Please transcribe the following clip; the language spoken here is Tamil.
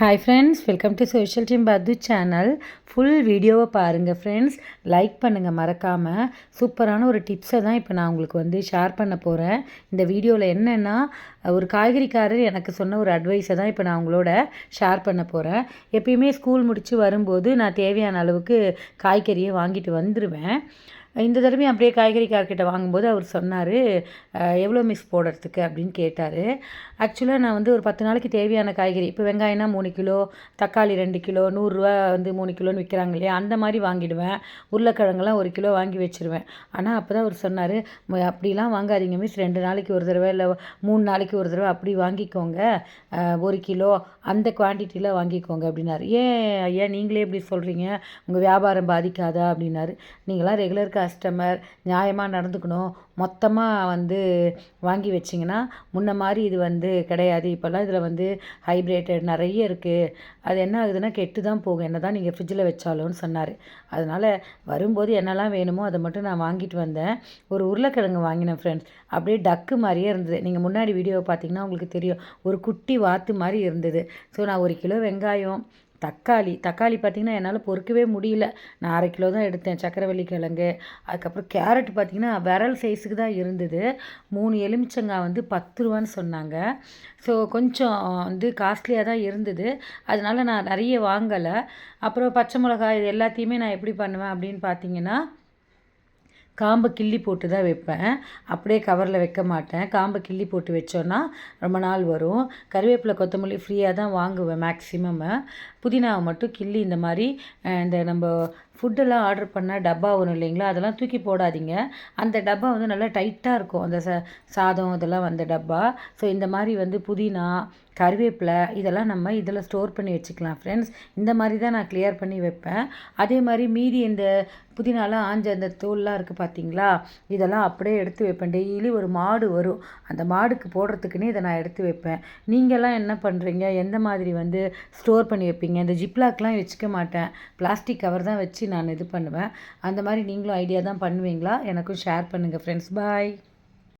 Hi friends welcome to social team பத்து சேனல் ஃபுல் வீடியோவை பாருங்கள் ஃப்ரெண்ட்ஸ் லைக் பண்ணுங்கள் மறக்காமல் சூப்பரான ஒரு டிப்ஸை தான் இப்போ நான் உங்களுக்கு வந்து ஷேர் பண்ண போகிறேன் இந்த வீடியோவில் என்னென்னா ஒரு காய்கறிக்காரர் எனக்கு சொன்ன ஒரு அட்வைஸை தான் இப்போ நான் உங்களோட ஷேர் பண்ண போகிறேன் எப்பயுமே ஸ்கூல் முடித்து வரும்போது நான் தேவையான அளவுக்கு காய்கறியை வாங்கிட்டு வந்துடுவேன் இந்த தடவையும் அப்படியே காய்கறிக்கார்கிட்ட வாங்கும்போது அவர் சொன்னார் எவ்வளோ மிஸ் போடுறதுக்கு? அப்படின்னு கேட்டார். ஆக்சுவலாக நான் வந்து ஒரு பத்து நாளைக்கு தேவையான காய்கறி இப்போ வெங்காயம்னா மூணு கிலோ தக்காளி ரெண்டு கிலோ நூறுரூவா வந்து மூணு கிலோன்னு விற்கிறாங்க இல்லையா அந்த மாதிரி வாங்கிடுவேன். உருளைக்கிழங்கெல்லாம் ஒரு கிலோ வாங்கி வச்சுருவேன். ஆனால் அப்போ தான் அவர் சொன்னார் அப்படிலாம் வாங்காதீங்க மிஸ் ரெண்டு நாளைக்கு ஒரு தடவை இல்லை மூணு நாளைக்கு ஒரு தடவை அப்படி வாங்கிக்கோங்க. ஒரு கிலோ அந்த குவான்டிட்டியில் வாங்கிக்கோங்க அப்படின்னாரு. ஏன் ஐயா நீங்களே இப்படி சொல்கிறீங்க உங்கள் வியாபாரம் பாதிக்காதா? அப்படின்னாரு. நீங்களாம் ரெகுலர் கஸ்டமர் நியாயமாக நடந்துக்கணும் மொத்தமாக வந்து வாங்கி வச்சிங்கன்னா முன்ன மாதிரி இது வந்து கிடையாது. இப்போல்லாம் இதில் வந்து ஹைப்ரேட்டட் நிறைய இருக்குது அது என்ன ஆகுதுன்னா கெட்டு தான் போகும். என்ன தான் நீங்கள் ஃப்ரிட்ஜில் வச்சாலும்னு சொன்னார். அதனால் வரும்போது என்னெல்லாம் வேணுமோ அதை மட்டும் நான் வாங்கிட்டு வந்தேன். ஒரு உருளைக்கிழங்கு வாங்கினேன் ஃப்ரெண்ட்ஸ் அப்படியே டக்கு மாதிரியே இருந்தது. நீங்கள் முன்னாடி வீடியோவை பார்த்தீங்கன்னா உங்களுக்கு தெரியும். ஒரு குட்டி வாத்து மாதிரி இருந்தது. ஸோ நான் ஒரு கிலோ வெங்காயம் தக்காளி தக்காளி பார்த்திங்கன்னா என்னால் பொறுக்கவே முடியல. நான் அரை கிலோ தான் எடுத்தேன் சக்கரவள்ளி கிழங்கு. அதுக்கப்புறம் கேரட் பார்த்திங்கன்னா விரல் சைஸுக்கு தான் இருந்தது. மூணு எலுமிச்சங்காய் வந்து பத்து ரூபான்னு சொன்னாங்க. ஸோ கொஞ்சம் வந்து காஸ்ட்லியாக தான் இருந்தது. அதனால் நான் நிறைய வாங்கலை. அப்புறம் பச்சை மிளகாய் இது எல்லாத்தையுமே நான் எப்படி பண்ணுவேன் அப்படின்னு பார்த்தீங்கன்னா காம்பை கிள்ளி போட்டு தான் வைப்பேன். அப்படியே கவரில் வைக்க மாட்டேன். காம்பை கிள்ளி போட்டு வச்சோன்னா ரொம்ப நாள் வரும். கருவேப்பிலை கொத்தமல்லி ஃப்ரீயாக தான் வாங்குவேன் மேக்ஸிமம் புதினாவை மட்டும் கிள்ளி இந்த மாதிரி இந்த நம்ம ஃபுட்டெல்லாம் ஆர்டர் பண்ணால் டப்பா வரும் இல்லைங்களா? அதெல்லாம் தூக்கி போடாதீங்க. அந்த டப்பா வந்து நல்லா டைட்டாக இருக்கும். அந்த ச சாதம் இதெல்லாம் வந்த டப்பா. ஸோ இந்த மாதிரி வந்து புதினா கருவேப்பிலை இதெல்லாம் நம்ம இதில் ஸ்டோர் பண்ணி வச்சுக்கலாம் ஃப்ரெண்ட்ஸ் இந்த மாதிரி தான் நான் கிளியர் பண்ணி வைப்பேன். அதே மாதிரி மீதி இந்த புதினாலாம் ஆஞ்ச அந்த தோல்லாம் இருக்குது பார்த்தீங்களா இதெல்லாம் அப்படியே எடுத்து வைப்பேன். டெய்லி ஒரு மாடு வரும். அந்த மாடுக்கு போடுறதுக்குன்னே இதை நான் எடுத்து வைப்பேன். நீங்கள்லாம் என்ன பண்ணுறீங்க எந்த மாதிரி வந்து ஸ்டோர் பண்ணி வைப்பீங்க? இந்த ஜிப்லாக்லாம் வச்சுக்க மாட்டேன். பிளாஸ்டிக் கவர் தான் வச்சு நான் இது பண்ணுவேன். அந்த மாதிரி நீங்களும் ஐடியா தான் பண்ணுவீங்களா? எனக்கும் ஷேர் பண்ணுங்கள் ஃப்ரெண்ட்ஸ் பாய்